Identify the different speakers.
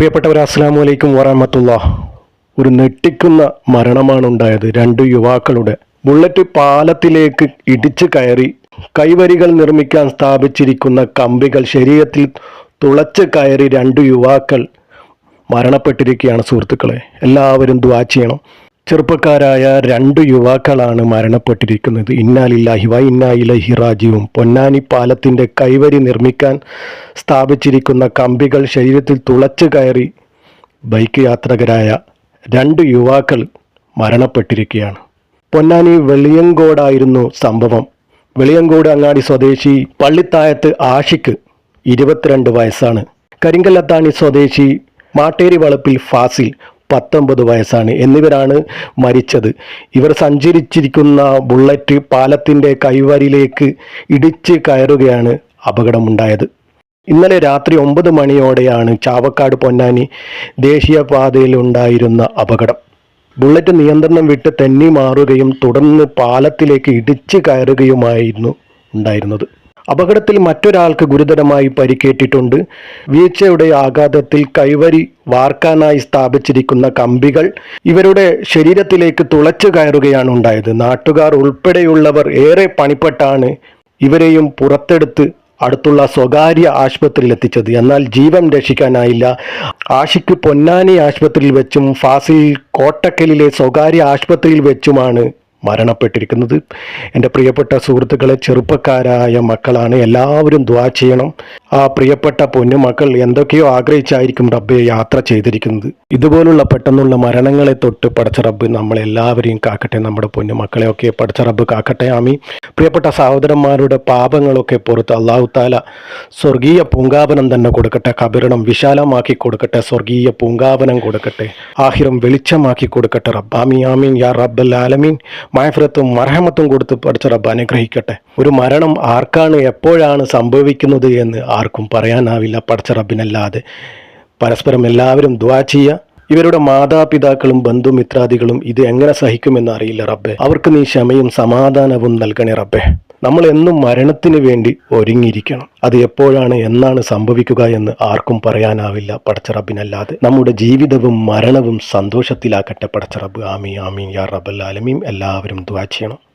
Speaker 1: പ്രിയപ്പെട്ടവർ അസ്സാം വലൈക്കും വറഹമത്തുള്ള. ഒരു നെട്ടിക്കുന്ന മരണമാണ് ഉണ്ടായത് രണ്ട് യുവാക്കളുടെ. ബുള്ളറ്റ് പാലത്തിലേക്ക് ഇടിച്ചു കയറി കൈവരികൾ നിർമ്മിക്കാൻ സ്ഥാപിച്ചിരിക്കുന്ന കമ്പികൾ ശരീരത്തിൽ തുളച്ച് കയറി രണ്ട് യുവാക്കൾ മരണപ്പെട്ടിരിക്കുകയാണ് സുഹൃത്തുക്കളെ. എല്ലാവരും ദ്വാ ചെയ്യണം. ചെറുപ്പക്കാരായ രണ്ട് യുവാക്കളാണ് മരണപ്പെട്ടിരിക്കുന്നത്. ഇന്നാലില്ലാഹി വ ഇന്നാ ഇലഹി റാജിവും പൊന്നാനി പാലത്തിന്റെ കൈവരി നിർമ്മിക്കാൻ സ്ഥാപിച്ചിരിക്കുന്ന കമ്പികൾ ശരീരത്തിൽ തുളച്ചു കയറി ബൈക്ക് യാത്രികരായ രണ്ട് യുവാക്കൾ മരണപ്പെട്ടിരിക്കുകയാണ്. പൊന്നാനി വെളിയങ്കോടായിരുന്നു സംഭവം. വെളിയങ്കോട് അങ്ങാടി സ്വദേശി പള്ളിത്തായത്ത് ആഷിക്ക് ഇരുപത്തിരണ്ട് വയസ്സാണ്. കരിങ്കല്ലത്താണി സ്വദേശി മാട്ടേരി വളപ്പിൽ ഫാസിൽ പത്തൊമ്പത് വയസ്സാണ്. എന്നിവരാണ് മരിച്ചത്. ഇവർ സഞ്ചരിച്ചിരിക്കുന്ന ബുള്ളറ്റ് പാലത്തിന്റെ കൈവരിലേക്ക് ഇടിച്ച് കയറുകയാണ് അപകടമുണ്ടായത്. ഇന്നലെ രാത്രി ഒമ്പത് മണിയോടെയാണ് ചാവക്കാട് പൊന്നാനി ദേശീയപാതയിലുണ്ടായിരുന്ന അപകടം. ബുള്ളറ്റ് നിയന്ത്രണം വിട്ട് തെന്നി മാറുകയും തുടർന്ന് പാലത്തിലേക്ക് ഇടിച്ചു കയറുകയുമായിരുന്നു ഉണ്ടായിരുന്നത്. അപകടത്തിൽ മറ്റൊരാൾക്ക് ഗുരുതരമായി പരിക്കേറ്റിട്ടുണ്ട്. വീഴ്ചയുടെ ആഘാതത്തിൽ കൈവരി വാർക്കാനായി സ്ഥാപിച്ചിരിക്കുന്ന കമ്പികൾ ഇവരുടെ ശരീരത്തിലേക്ക് തുളച്ചു കയറുകയാണ് ഉണ്ടായത്. നാട്ടുകാർ ഉൾപ്പെടെയുള്ളവർ ഏറെ പണിപ്പെട്ടാണ് ഇവരെയും പുറത്തെടുത്ത് അടുത്തുള്ള സ്വകാര്യ ആശുപത്രിയിൽ എത്തിച്ചത്. എന്നാൽ ജീവൻ രക്ഷിക്കാനായില്ല. ആഷിക്ക് പൊന്നാനി ആശുപത്രിയിൽ വെച്ചും ഫാസിൽ കോട്ടക്കലിലെ സ്വകാര്യ ആശുപത്രിയിൽ വെച്ചുമാണ് മരണപ്പെട്ടിരിക്കുന്നത്. എന്റെ പ്രിയപ്പെട്ട സുഹൃത്തുക്കളെ ചെറുപ്പക്കാരായ മക്കളാണ്. എല്ലാവരും ദ്വാ ചെയ്യണം. ആ പ്രിയപ്പെട്ട പൊന്നുമക്കൾ എന്തൊക്കെയോ ആഗ്രഹിച്ചായിരിക്കും റബ്ബെ യാത്ര ചെയ്തിരിക്കുന്നത്. ഇതുപോലുള്ള പെട്ടെന്നുള്ള മരണങ്ങളെ തൊട്ട് പഠിച്ച റബ്ബ് നമ്മളെല്ലാവരെയും കാക്കട്ടെ. നമ്മുടെ പൊന്നുമക്കളെയൊക്കെ പഠിച്ച റബ്ബ് കാക്കട്ടെ. ആമി പ്രിയപ്പെട്ട സഹോദരന്മാരുടെ പാപങ്ങളൊക്കെ പുറത്ത് അള്ളാഹു താല സ്വർഗീയ പൂങ്കാവനം തന്നെ കൊടുക്കട്ടെ. കബിരണം വിശാലമാക്കി കൊടുക്കട്ടെ. സ്വർഗീയ പൂങ്കാവനം കൊടുക്കട്ടെ. ആഹിരം വെളിച്ചമാക്കി കൊടുക്കട്ടെ റബ്ബ്. ആമി ആമീൻ. യാ റബ്ബൽ ആലമീൻ. മായഫ്രത്തും മർഹമത്തും കൊടുത്ത് പഠിച്ച റബ്ബ് അനുഗ്രഹിക്കട്ടെ. ഒരു മരണം ആർക്കാണ് എപ്പോഴാണ് സംഭവിക്കുന്നത് എന്ന് ആർക്കും പറയാനാവില്ല പഠിച്ച റബ്ബിനല്ലാതെ. പരസ്പരം എല്ലാവരും ദ്വാ ചെയ്യുക. ഇവരുടെ മാതാപിതാക്കളും ബന്ധുമിത്രാദികളും ഇത് എങ്ങനെ സഹിക്കുമെന്ന് അറിയില്ല റബ്ബെ. അവർക്ക് നീ ക്ഷമയും സമാധാനവും നൽകണേ റബ്ബെ. നമ്മൾ എന്നും മരണത്തിന് വേണ്ടി ഒരുങ്ങിയിരിക്കണം. അത് എപ്പോഴാണ് എന്നാണ് സംഭവിക്കുക എന്ന് ആർക്കും പറയാനാവില്ല പടച്ചറബിനല്ലാതെ നമ്മുടെ ജീവിതവും മരണവും സന്തോഷത്തിലാക്കട്ടെ പടച്ചറബ് ആമി ആമീൻ യാ റബ്ബൽ ആലമീൻ. എല്ലാവരും ദ്വാ ചെയ്യണം.